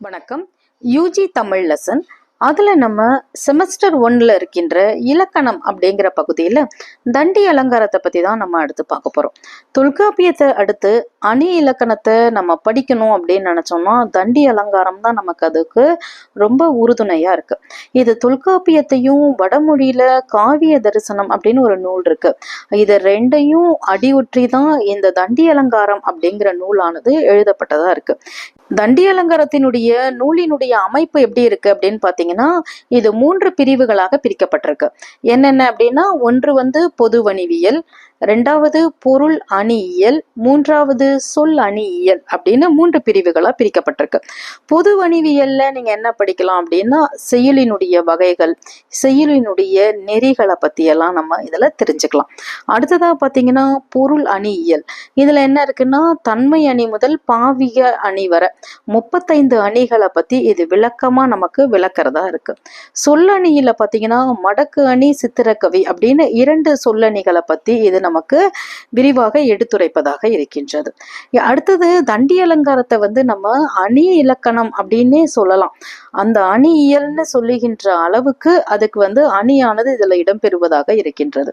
வணக்கம். UG Tamil lesson. அதில் நம்ம செமஸ்டர் ஒன்ல இருக்கின்ற இலக்கணம் அப்படிங்கிற பகுதியில் தண்டி அலங்காரத்தை பற்றி தான் நம்ம அடுத்து பார்க்க போகிறோம் தொல்காப்பியத்தை அடுத்து அணி இலக்கணத்தை நம்ம படிக்கணும் அப்படின்னு நினச்சோம்னா தண்டி அலங்காரம் தான் நமக்கு அதுக்கு ரொம்ப உறுதுணையாக இருக்கு. இது தொல்காப்பியத்தையும் வடமொழியில காவிய தரிசனம் அப்படின்னு ஒரு நூல் இருக்கு. இது ரெண்டையும் அடியுற்றி தான் இந்த தண்டி அலங்காரம் அப்படிங்கிற நூலானது எழுதப்பட்டதா இருக்கு. தண்டி அலங்காரத்தினுடைய நூலினுடைய அமைப்பு எப்படி இருக்கு அப்படின்னு பார்த்தீங்கன்னா இது மூன்று பிரிவுகளாக பிரிக்கப்பட்டிருக்கு. என்னென்ன அப்படின்னா ஒன்று வந்து பொது வணிவியல் ரெண்டாவது பொருள் அணியியல் மூன்றாவது சொல் அணியியல் அப்படின்னு மூன்று பிரிவுகளா பிரிக்கப்பட்டிருக்கு. பொது வணிவியல்ல நீங்க என்ன படிக்கலாம் அப்படின்னா செயலினுடைய வகைகள் செயலினுடைய நெறிகளை பத்தி எல்லாம் நம்ம இதுல தெரிஞ்சுக்கலாம். அடுத்ததா பாத்தீங்கன்னா பொருள் அணியியல். இதுல என்ன இருக்குன்னா தன்மை அணி முதல் பாவிக அணி வரை முப்பத்தைந்து அணிகளை பத்தி இது விளக்கமா நமக்கு விளக்குறதா சொல்லாக இருக்குது சொல்லணியில் பாத்தீங்கன்னா மடக்கு அணி சித்திரக்கவி அப்படின்னு இரண்டு சொல்லணிகளை பற்றி இது நமக்கு விரிவாக எடுத்துரைப்பதாக இருக்கின்றது. அடுத்தது தண்டி அலங்காரத்தை வந்து நம்ம அணி இலக்கணம் அப்படின்னே சொல்லலாம். அந்த அணி இயல்னு சொல்லுகின்ற அளவுக்கு அதுக்கு வந்து அணியானது இதில் இடம்பெறுவதாக இருக்கின்றது.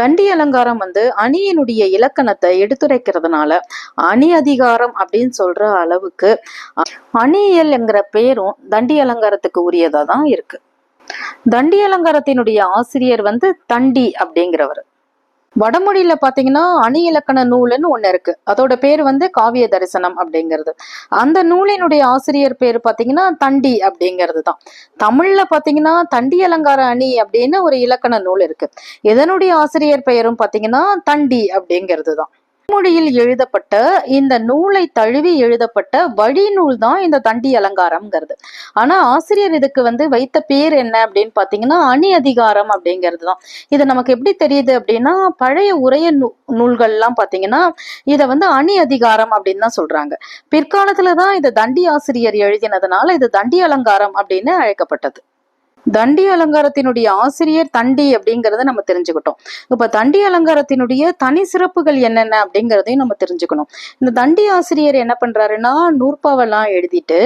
தண்டி அலங்காரம் வந்து அணியினுடைய இலக்கணத்தை எடுத்துரைக்கிறதுனால அணி அதிகாரம் அப்படின்னு சொல்ற அளவுக்கு அணியியல் என்கிற பேரும் தண்டி அலங்காரத்துக்கு உரிய உரியதா தான் இருக்கு. தண்டி அலங்காரத்தினுடைய ஆசிரியர் வந்து தண்டி அப்படிங்கிறவர். வடமொழியில பாத்தீங்கன்னா அணி இலக்கண நூல்னு ஒண்ணு இருக்கு. அதோட பேர் வந்து காவிய தரிசனம் அப்படிங்கிறது. அந்த நூலினுடைய ஆசிரியர் பேர் பாத்தீங்கன்னா தண்டி அப்படிங்கிறது தான் தமிழ்ல பாத்தீங்கன்னா தண்டி அலங்கார அணி அப்படின்னு ஒரு இலக்கண நூல் இருக்கு. இதனுடைய ஆசிரியர் பெயரும் பாத்தீங்கன்னா தண்டி அப்படிங்கிறது தான் மொழியில் எழுதப்பட்ட இந்த நூலை தழுவி எழுதப்பட்ட வழிநூல் தான் இந்த தண்டி அலங்காரம்ங்கிறது. ஆனா ஆசிரியர் இதுக்கு வந்து வைத்த பேர் என்ன அப்படின்னு பாத்தீங்கன்னா அணி அதிகாரம் அப்படிங்கிறது தான். இது நமக்கு எப்படி தெரியுது அப்படின்னா பழைய உரைய நூ நூல்கள்லாம் பாத்தீங்கன்னா இதை வந்து அணி அதிகாரம் அப்படின்னு தான் சொல்றாங்க. பிற்காலத்துலதான் இதை தண்டி ஆசிரியர் எழுதினதுனால இது தண்டி அலங்காரம் அப்படின்னு அழைக்கப்பட்டது. தண்டி அலங்காரத்தினுடைய ஆசிரியர் தண்டி அப்படிங்கிறத நம்ம தெரிஞ்சுக்கிட்டோம். இப்ப தண்டி அலங்காரத்தினுடைய தனி சிறப்புகள் என்னென்ன அப்படிங்கறதையும் நம்ம தெரிஞ்சுக்கணும். இந்த தண்டி ஆசிரியர் என்ன பண்றாருன்னா நூற்பாவெல்லாம் எழுதிட்டு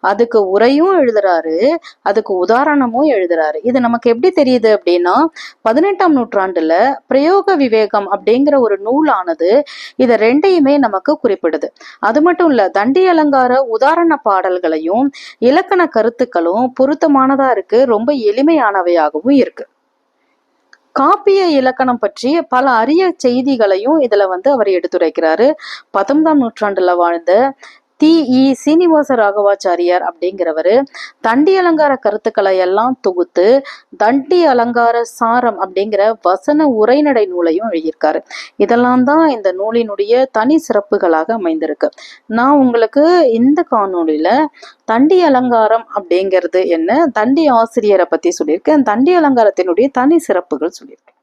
அதுக்கு உரையும் எழுதுறாரு அதுக்கு உதாரணமும் எழுதுறாரு. இது நமக்கு எப்படி தெரியுது அப்படின்னா பதினெட்டாம் நூற்றாண்டுல பிரயோக விவேகம் அப்படிங்கிற ஒரு நூலானது இதை ரெண்டையுமே நமக்கு குறிப்பிடுது. அது மட்டும் இல்ல தண்டி அலங்கார உதாரண பாடல்களையும் இலக்கண கருத்துக்களும் பொருத்தமானதா இருக்கு. ரொம்ப ரொம்ப எளிமையானவையாகவும் இருக்கு. காப்பிய இலக்கணம் பற்றி பல அரிய செய்திகளையும் இதுல வந்து அவர் எடுத்துரைக்கிறாரு. பத்தொன்பதாம் நூற்றாண்டுல வாழ்ந்த தி இ சீனிவாச ராகவாச்சாரியார் அப்படிங்கிறவரு தண்டி அலங்கார கருத்துக்களை எல்லாம் தொகுத்து தண்டி அலங்கார சாரம் அப்படிங்கிற வசன உரைநடை நூலையும் எழுதியிருக்காரு. இதெல்லாம் தான் இந்த நூலினுடைய தனி சிறப்புகளாக அமைந்திருக்கு. நான் உங்களுக்கு இந்த காணொளியில தண்டி அலங்காரம் அப்படிங்கிறது என்ன தண்டி ஆசிரியரை பத்தி சொல்லியிருக்கேன். தண்டி அலங்காரத்தினுடைய தனி சிறப்புகள் சொல்லியிருக்கேன்.